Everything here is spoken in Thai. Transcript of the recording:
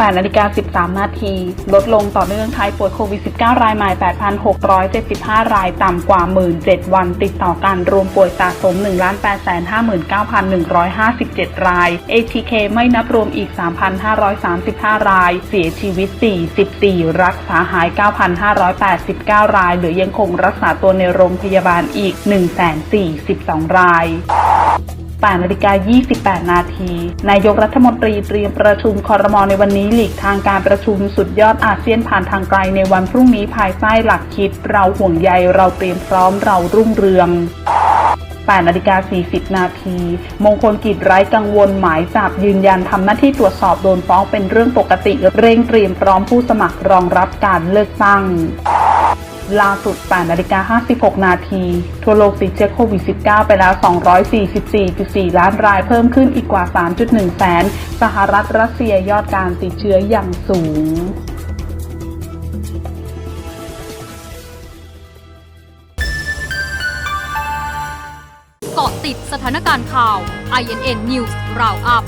8นาฬิกา13 นาที ลดลงต่อเนื่องท้ายป่วยโควิด -19 รายใหม่ 8,675 รายต่ำกว่า 17 วัน ติดต่อกันรวมป่วยสะสม 1,859,157 ราย ATK ไม่นับรวมอีก 3,535 ราย เสียชีวิต 44 รักษาหาย 9,589 ราย เหลือยังคงรักษาตัวในโรงพยาบาลอีก 1,042 ราย 8นาฬิกา28 นาที นายกรัฐมนตรีเตรียมประชุมคอรมอในวันนี้หลีกทางการประชุมสุดยอดอาเซียนผ่านทางไกลในวันพรุ่งนี้ภายใต้หลักคิด เราห่วงใยเราเตรียมพร้อมเรารุ่งเรือง8นาฬิกา40 นาที มงคลกิจไร้กังวลหมายจับยืนยันทำหน้าที่ตรวจสอบโดนฟ้องเป็นเรื่องปกติ เร่งเตรียมพร้อมผู้สมัครรองรับการเลือกตั้ง ล่าสุด8นาฬิกา56 นาที ทั่วโลกติดเชื้อโควิด -19 ไปแล้ว 244.4 ล้านรายเพิ่มขึ้นอีกกว่า 3.1 แสน สหรัฐรัสเซียยอดการติดเชื้ออย่างสูงเกาะติดสถานการณ์ข่าว INN News Roundup